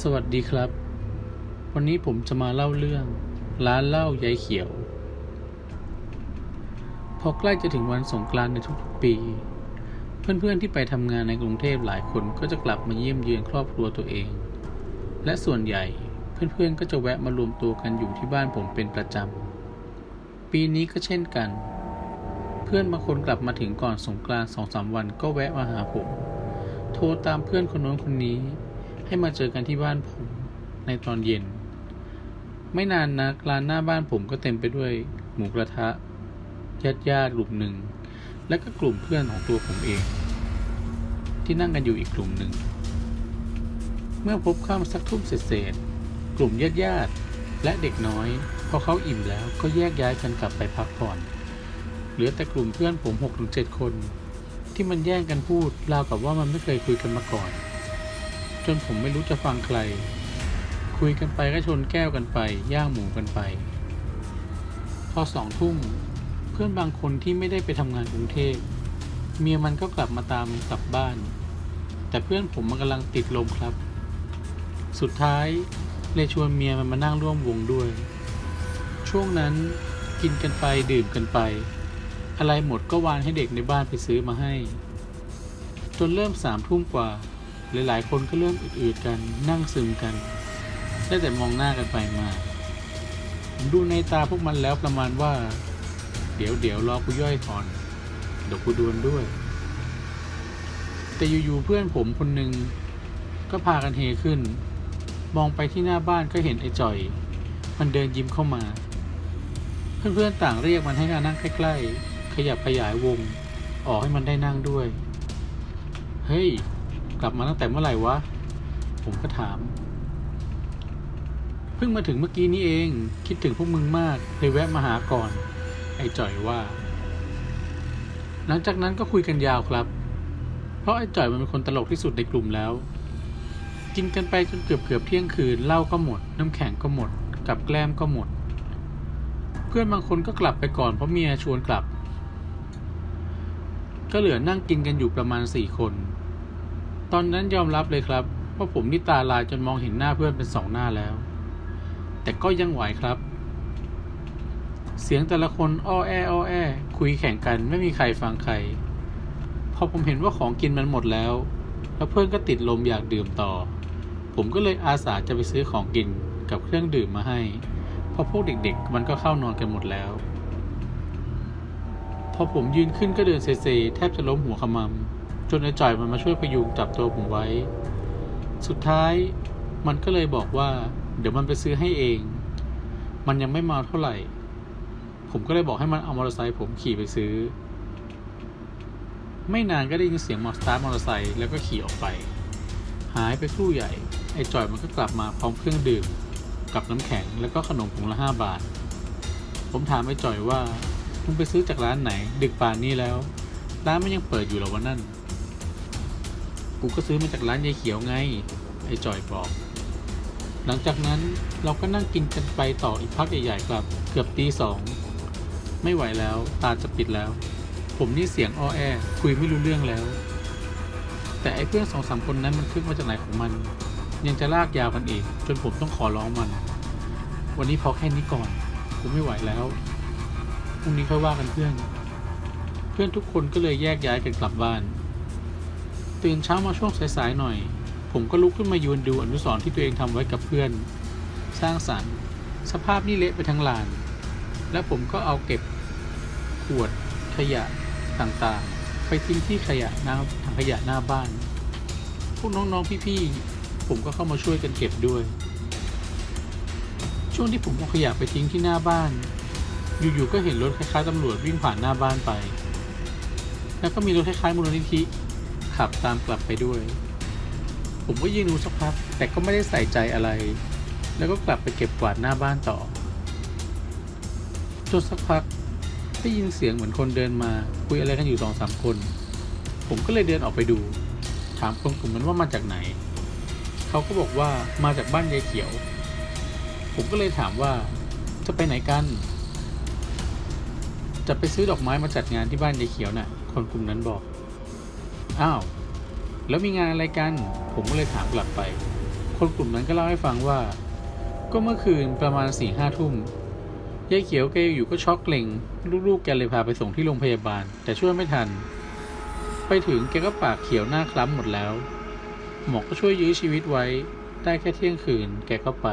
สวัสดีครับ วันนี้ผมจะมาเล่าเรื่อง ร้านเหล้ายายเขียว พอใกล้จะถึงวันสงกรานต์ในทุกๆปี เพื่อนๆที่ไปทำงานในกรุงเทพหลายคนก็จะกลับมาเยี่ยมเยือนครอบครัวตัวเอง และส่วนใหญ่เพื่อนๆก็จะแวะมารวมตัวกันอยู่ที่บ้านผมเป็นประจำ ปีนี้ก็เช่นกัน เพื่อนบางคนกลับมาถึงก่อนสงกรานต์สองสามวันก็แวะมาหาผม โทรตามเพื่อนคนโน้นคนนี้ ให้มาเจอกันที่บ้านผมในตอนเย็น ไม่นานนักร้านหน้าบ้านผมก็เต็มไปด้วยหมูกระทะญาติญาติกลุ่มหนึ่ง และก็กลุ่มเพื่อนของตัวผมเอง ที่นั่งกันอยู่อีกกลุ่มหนึ่ง เมื่อพบข้ามสักทุ่มเศษๆกลุ่มญาติญาติและเด็กน้อย พอเขาอิ่มแล้วก็แยกย้ายกันกลับไปพักผ่อน เหลือแต่กลุ่มเพื่อนผมหกถึงเจ็ดคน ที่มันแย่งกันพูดราวกับว่ามันไม่เคยคุยกันมาก่อน จนผมไม่รู้จะฟังใคร คุยกันไปก็ชนแก้วกันไป ย่างหมูกันไป พอสองทุ่มเพื่อนบางคนที่ไม่ได้ไปทำงานกรุงเทพเมียมันก็กลับมาตามกลับบ้าน แต่เพื่อนผมมันกำลังติดลมครับ สุดท้ายเลยชวนเมียมันมานั่งร่วมวงด้วย ช่วงนั้นกินกันไปดื่มกันไป อะไรหมดก็วานให้เด็กในบ้านไปซื้อมาให้ จนเริ่มสามทุ่มกว่า หลายๆ คนก็เริ่มอืดๆกันนั่งซึมกัน ได้แต่มองหน้ากันไปมาผมดูในตาพวกมันแล้วประมาณว่า เดี๋ยวเดี๋ยวรอกูย่อยก่อนเดี๋ยวกูดวนด้วย แต่อยู่ๆเพื่อนผมคนหนึ่งก็พากันเฮขึ้น มองไปที่หน้าบ้านก็เห็นไอ้จ่อย มันเดินยิ้มเข้ามา เพื่อนๆต่างเรียกมันให้มานั่งใกล้ๆขยับขยายวง ออกให้มันได้นั่งด้วย เฮ้ย กลับมาตั้งแต่เมื่อไหร่วะ ผมก็ถาม เพิ่งมาถึงเมื่อกี้นี้เอง คิดถึงพวกมึงมากเลยแวะมาหาก่อน ไอ้จ่อยว่า หลังจากนั้นก็คุยกันยาวครับ เพราะไอ้จ่อยมันเป็นคนตลกที่สุดในกลุ่มแล้ว กินกันไปจนเกือบเกือบเที่ยงคืนเหล้าก็หมด น้ำแข็งก็หมด กับแกล้มก็หมด เพื่อนบางคนก็กลับไปก่อนเพราะเมียชวนกลับ ก็เหลือนั่งกินกันอยู่ประมาณสี่คน ตอนนั้นยอมรับเลยครับว่าผมนี่ตาลายจนมองเห็นหน้าเพื่อนเป็นสองหน้าแล้ว แต่ก็ยังไหวครับ เสียงแต่ละคนอ้อแออ้อแอ คุยแข่งกันไม่มีใครฟังใคร พอผมเห็นว่าของกินมันหมดแล้ว แล้วเพื่อนก็ติดลมอยากดื่มต่อ ผมก็เลยอาสาจะไปซื้อของกินกับเครื่องดื่มมาให้เพราะพวกเด็กๆ มันก็เข้านอนกันหมดแล้ว พอผมยืนขึ้นก็เดินเซๆแทบจะล้มหัวขมำ จนไอ้จ่อยมันมาช่วยพยุงจับตัวผมไว้ สุดท้ายมันก็เลยบอกว่า เดี๋ยวมันไปซื้อให้เอง มันยังไม่มาเท่าไหร่ ผมก็เลยบอกให้มันเอามอเตอร์ไซค์ผมขี่ไปซื้อ ไม่นานก็ได้ยินเสียงมอเตอร์สตาร์มอเตอร์ไซค์แล้วก็ขี่ออกไป หายไปครู่ใหญ่ ไอ้จ่อยมันก็กลับมาพร้อมเครื่องดื่ม กับน้ำแข็งแล้วก็ขนมถุงละห้าบาท ผมถามไอ้จ่อยว่ามึงไปซื้อจากร้านไหน ดึกป่านนี้แล้ว ร้านมันยังเปิดอยู่เหรอวะนั่น กูก็ซื้อมาจากร้านยายเขียวไง ไอ้จอยบอก หลังจากนั้นเราก็นั่งกินกันไปต่ออีกพักใหญ่ๆครับ เกือบตีสอง ไม่ไหวแล้วตาจะปิดแล้ว ผมนี่เสียงอ้อแอ คุยไม่รู้เรื่องแล้ว แต่ไอ้เพื่อนสองสามคนนั้นมันขึ้นมาจากไหนของมัน ยังจะลากยาวกันอีกจนผมต้องขอร้องมัน วันนี้พอแค่นี้ก่อนกูไม่ไหวแล้วพรุ่งนี้ค่อยว่ากันเพื่อน เพื่อนทุกคนก็เลยแยกย้ายกันกลับบ้าน ตื่นเช้ามาช่วงสายๆหน่อย ผมก็ลุกขึ้นมายืนดูอนุสรณ์ที่ตัวเองทำไว้กับเพื่อน สร้างสรรค์ สภาพนี่เละไปทั้งลาน และผมก็เอาเก็บ ขวด ขยะต่างๆ ไปทิ้งที่ขยะหน้าถังขยะหน้าบ้าน พวกน้องๆพี่ๆผมก็เข้ามาช่วยกันเก็บด้วย ช่วงที่ผมเอาขยะไปทิ้งที่หน้าบ้านอยู่ๆ ก็เห็นรถคล้ายๆตำรวจวิ่งผ่านหน้าบ้านไป แล้วก็มีรถคล้ายๆมูลนิธิ ขับตามกลับไปด้วย ผมก็ยืนดูสักพัก แต่ก็ไม่ได้ใส่ใจอะไร แล้วก็กลับไปเก็บกวาดหน้าบ้านต่อจนสักพักได้ยินเสียงเหมือนคนเดินมาคุยอะไรกันอยู่สองสามคน ผมก็เลยเดินออกไปดู ถามคนกลุ่มนั้นว่ามาจากไหน เขาก็บอกว่ามาจากบ้านยายเขียว ผมก็เลยถามว่าจะไปไหนกัน จะไปซื้อดอกไม้มาจัดงานที่บ้านยายเขียวน่ะ คนกลุ่มนั้นบอก อ้าว แล้วมีงานอะไรกัน ผมก็เลยถามกลับไป คนกลุ่มนั้นก็เล่าให้ฟังว่า ก็เมื่อคืนประมาณสี่ห้าทุ่มยายเขียวแกอยู่ก็ช็อกเกรงลูกๆแกเลยพาไปส่งที่โรงพยาบาล แต่ช่วยไม่ทัน ไปถึงแกก็ปากเขียวหน้าคล้ำหมดแล้ว หมอก็ช่วยยื้อชีวิตไว้ ได้แค่เที่ยงคืน แกก็ไป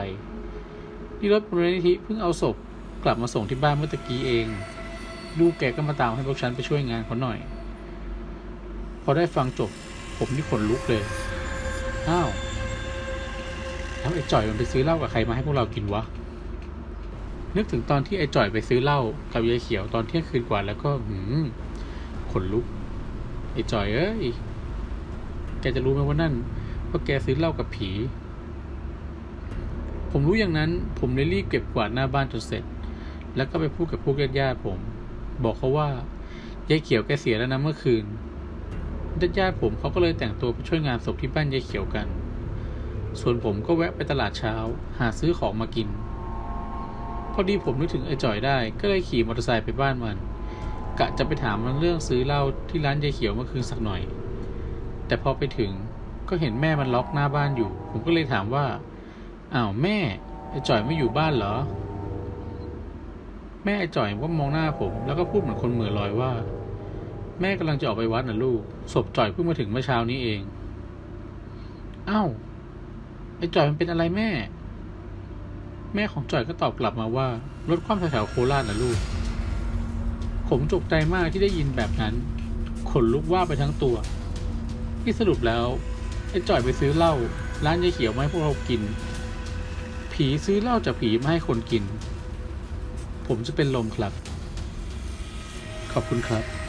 นี่รถมูลนิธิเพิ่งเอาศพกลับมาส่งที่บ้านเมื่อตะกี้เอง ลูกแกก็มาตามให้พวกฉันไปช่วยงานเขาหน่อย พอได้ฟังจบ ผมนี่ขนลุกเลย อ้าว แล้วไอ้จ่อยมันไปซื้อเหล้ากับใครมาให้พวกเรากินวะ นึกถึงตอนที่ไอ้จ่อยไปซื้อเหล้ากับยายเขียวตอนเที่ยงคืนกว่าแล้วก็หืมขนลุก ไอ้จ่อยเอ้ย แกจะรู้ไหมว่านั่นว่าแกซื้อเหล้ากับผี ผมรู้อย่างนั้น ผมเลยรีบเก็บกวาดหน้าบ้านจนเสร็จ แล้วก็ไปพูดกับพวกญาติๆผม บอกเขาว่ายายเขียวแกเสียแล้วนะเมื่อคืน ญาติๆผมเขาก็เลยแต่งตัวไปช่วยงานศพที่บ้านยายเขียวกัน ส่วนผมก็แวะไปตลาดเช้า หาซื้อของมากิน พอดีผมนึกถึงไอ้จ่อยได้ ก็เลยขี่มอเตอร์ไซค์ไปบ้านมัน กะจะไปถามมันเรื่องซื้อเหล้าที่ร้านยายเขียวเมื่อคืนสักหน่อย แต่พอไปถึงก็เห็นแม่มันล็อกหน้าบ้านอยู่ ผมก็เลยถามว่า อ้าวแม่ ไอ้จ่อยไม่อยู่บ้านเหรอ แม่ไอ้จ่อยก็มองหน้าผม แล้วก็พูดเหมือนคนเหม่อลอยว่า แม่กำลังจะออกไปวัดนะลูก ศพจ่อยเพิ่งมาถึงเมื่อเช้านี้เองอ้าวไอ้จ่อยมันเป็นอะไรแม่ แม่ของจ่อยก็ตอบกลับมาว่า รถคว่ำแถวๆโคราชนะลูก ผมตกใจมากที่ได้ยินแบบนั้น ขนลุกว่าไปทั้งตัว ที่สรุปแล้ว ไอ้จ่อยไปซื้อเหล้าร้านยายเขียวมาให้พวกเรากิน ผีซื้อเหล้าจากผีมาให้คนกิน ผมจะเป็นลมครับ ขอบคุณครับ